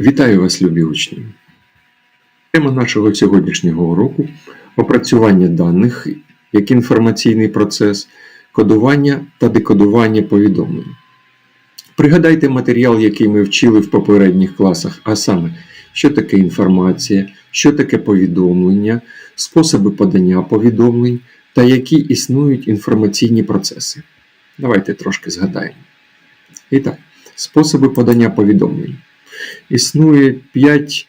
Вітаю вас, любі учні! Тема нашого сьогоднішнього уроку опрацювання даних як інформаційний процес, кодування та декодування повідомлень. Пригадайте матеріал, який ми вчили в попередніх класах, а саме, що таке інформація, що таке повідомлення, способи подання повідомлень та які існують інформаційні процеси. Давайте трошки згадаємо. І так, способи подання повідомлень. Існує 5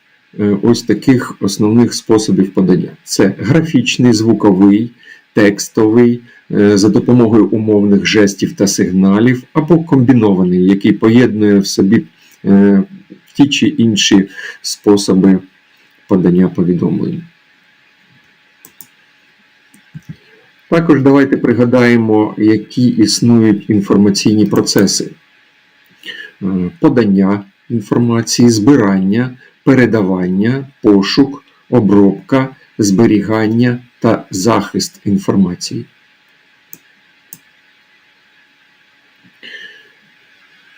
ось таких основних способів подання: це графічний, звуковий, текстовий, е, за допомогою умовних жестів та сигналів, або комбінований, який поєднує в собі е, ті чи інші способи подання повідомлень. Також давайте пригадаємо, які існують інформаційні процеси Е, подання інформації, збирання, передавання, пошук, обробка, зберігання та захист інформації.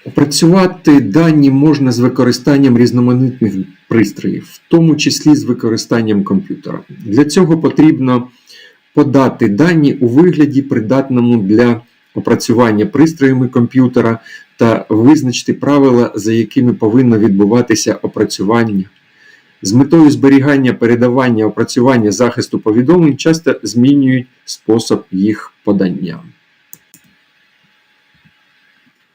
Опрацювати дані можна з використанням різноманітних пристроїв, в тому числі з використанням комп'ютера. Для цього потрібно подати дані у вигляді, придатному для опрацювання пристроями комп'ютера та визначити правила, за якими повинно відбуватися опрацювання. З метою зберігання, передавання, опрацювання захисту повідомлень часто змінюють спосіб їх подання.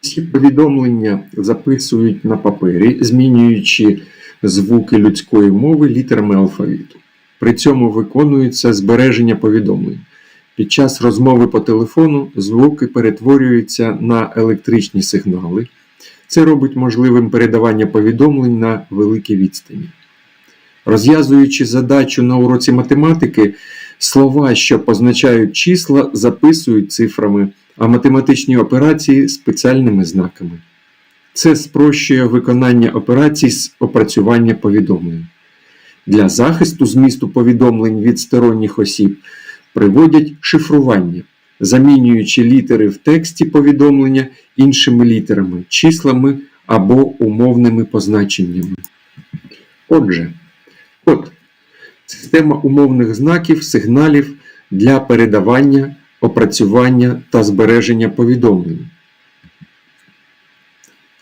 Всі повідомлення записують на папері, змінюючи звуки людської мови літерами алфавіту. При цьому виконується збереження повідомлень. Під час розмови по телефону звуки перетворюються на електричні сигнали. Це робить можливим передавання повідомлень на великій відстані. Розв'язуючи задачу на уроці математики, слова, що позначають числа, записують цифрами, а математичні операції спеціальними знаками. Це спрощує виконання операцій з опрацювання повідомлень. Для захисту змісту повідомлень від сторонніх осіб приводять шифрування, замінюючи літери в тексті повідомлення іншими літерами, числами або умовними позначеннями. Отже, код система умовних знаків, сигналів для передавання, опрацювання та збереження повідомлень.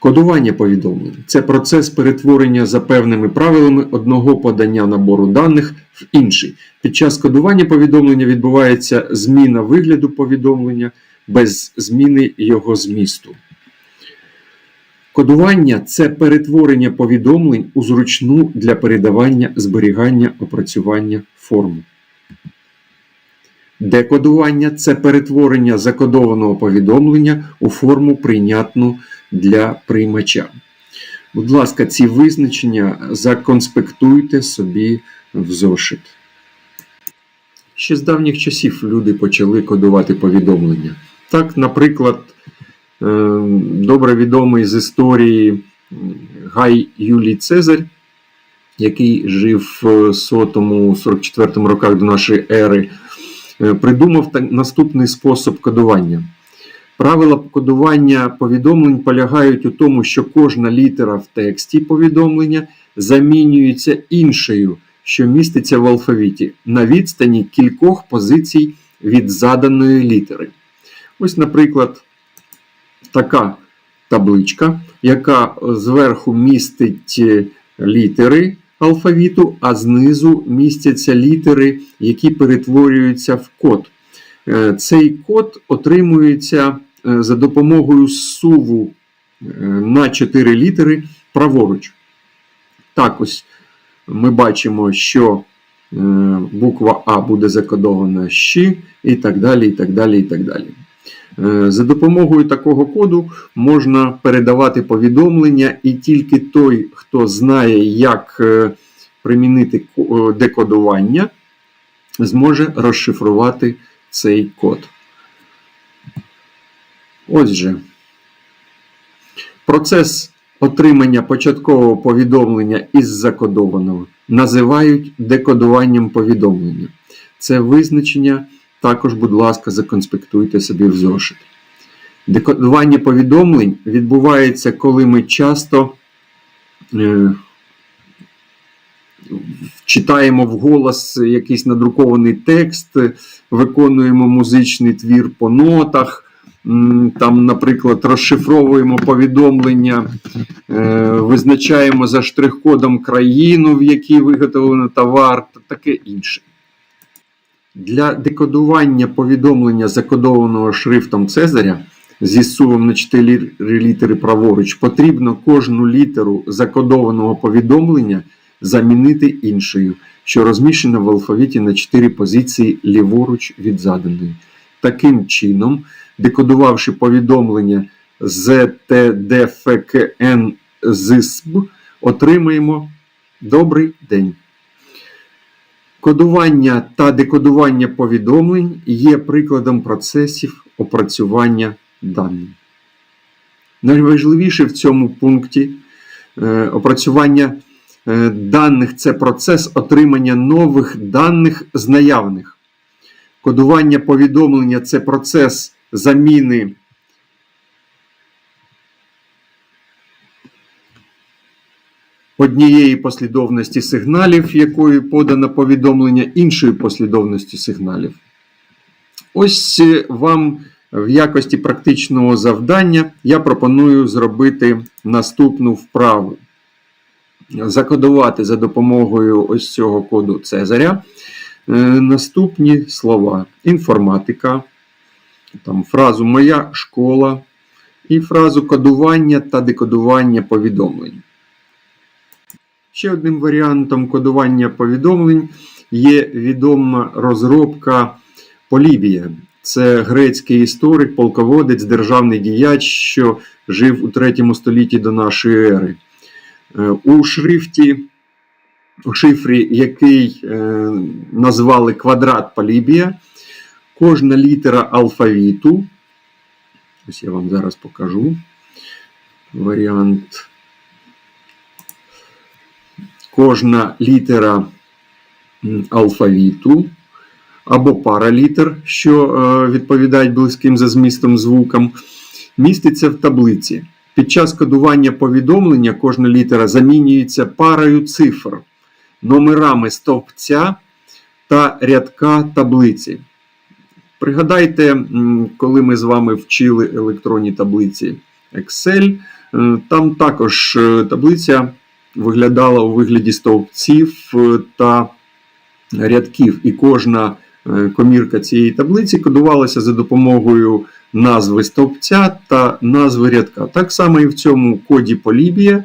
Кодування повідомлень це процес перетворення за певними правилами одного подання набору даних в інший. Під час кодування повідомлення відбувається зміна вигляду повідомлення без зміни його змісту. Кодування це перетворення повідомлень у зручну для передавання, зберігання, опрацювання форму. Декодування це перетворення закодованого повідомлення у форму прийнятну для приймача. Будь ласка, ці визначення законспектуйте собі в зошит. Ще з давніх часів люди почали кодувати повідомлення. Так, наприклад, е, добре відомий з історії Гай Юлій Цезарь, який жив в 100-44 роках до нашої ери, е, придумав наступний спосіб кодування. Правила кодування повідомлень полягають у тому, що кожна літера в тексті повідомлення замінюється іншою, що міститься в алфавіті, на відстані кількох позицій від заданої літери. Ось, наприклад, така табличка, яка зверху містить літери алфавіту, а знизу містяться літери, які перетворюються в код. Е, цей код отримується Е, за допомогою суву е, на 4 літери праворуч. Так ось ми бачимо, що е, буква А буде закодована «щ» і так далі. і так далі, і так далі. За допомогою такого коду можна передавати повідомлення, і тільки той, хто знає, як примінити декодування, зможе розшифрувати цей код. Отже, процес отримання початкового повідомлення із закодованого називають декодуванням повідомлення. Це визначення також, будь ласка, законспектуйте собі в зошит. Декодування повідомлень відбувається, коли ми часто е, читаємо вголос якийсь надрукований текст, виконуємо музичний твір по нотах. Там, наприклад, розшифровуємо повідомлення, е, визначаємо за штрих-кодом країну, в якій виготовлено товар, та таке інше. Для декодування повідомлення, закодованого шрифтом Цезаря зі сувом на 4 літери праворуч, потрібно кожну літеру закодованого повідомлення замінити іншою, що розміщена в алфавіті на 4 позиції ліворуч від заданої. Таким чином, декодувавши повідомлення ZTDFKN ZISB, отримаємо добрий день. Кодування та декодування повідомлень є прикладом процесів опрацювання даних. Найважливіше в цьому пункті е, опрацювання е, даних це процес отримання нових даних з наявних. Кодування повідомлення це процес заміни однієї послідовності сигналів, якою подано повідомлення іншою послідовністю сигналів. Ось е, вам в якості практичного завдання я пропоную зробити наступну вправу. Закодувати за допомогою ось цього коду Цезаря е, наступні слова: інформатика, там, фразу Моя школа і фразу кодування та декодування повідомлень. Ще одним варіантом кодування повідомлень є відома розробка Полібія. Це грецький історик, полководець, державний діяч, що жив у 3 столітті до нашої ери. Е, У шрифті, у шифрі, який е, назвали квадрат Полібія, кожна літера алфавіту. Ось я вам зараз покажу варіант. Кожна літера алфавіту або пара літер, що е, відповідають близьким за змістом звукам, міститься в таблиці. Під час кодування повідомлення кожна літера замінюється парою цифр, номерами стовпця та рядка таблиці. Пригадайте, коли ми з вами вчили електронні таблиці Excel, е, там також е, таблиця виглядала у вигляді стовпців е, та рядків, і кожна комірка цієї таблиці кодувалася за допомогою назви стовпця та назви рядка. Так само і в цьому коді Полібія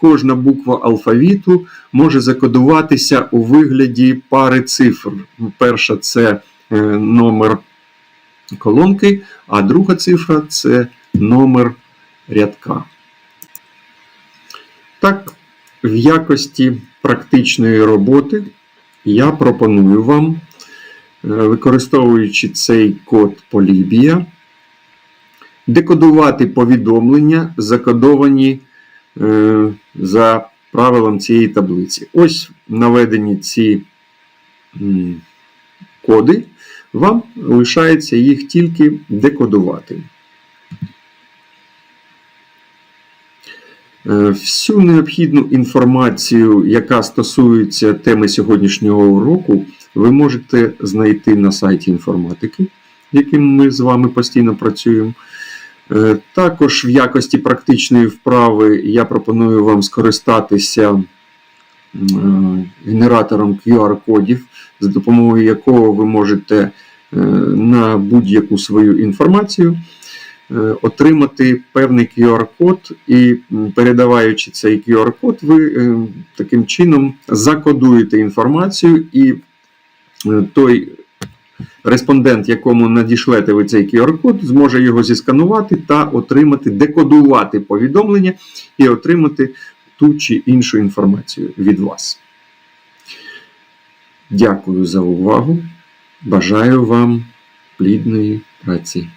кожна буква алфавіту може закодуватися у вигляді пари цифр. Перша це номер колонки, а друга цифра це номер рядка. Так, в якості практичної роботи я пропоную вам, е, використовуючи цей код Полібія, декодувати повідомлення, закодовані е, за правилом цієї таблиці. Ось наведені ці коди, вам лишається їх тільки декодувати. Е, Всю необхідну інформацію, яка стосується теми сьогоднішнього уроку, ви можете знайти на сайті інформатики, яким ми з вами постійно працюємо. Е, Також в якості практичної вправи я пропоную вам скористатися генератором QR-кодів, за допомогою якого ви можете е, на будь-яку свою інформацію е, отримати певний QR-код, і передаваючи цей QR-код, ви е, таким чином закодуєте інформацію, і е, той респондент, якому надішлете ви цей QR-код, зможе його зісканувати та отримати, декодувати повідомлення і отримати ту чи іншу інформацію від вас. Дякую за увагу. Бажаю вам плідної праці.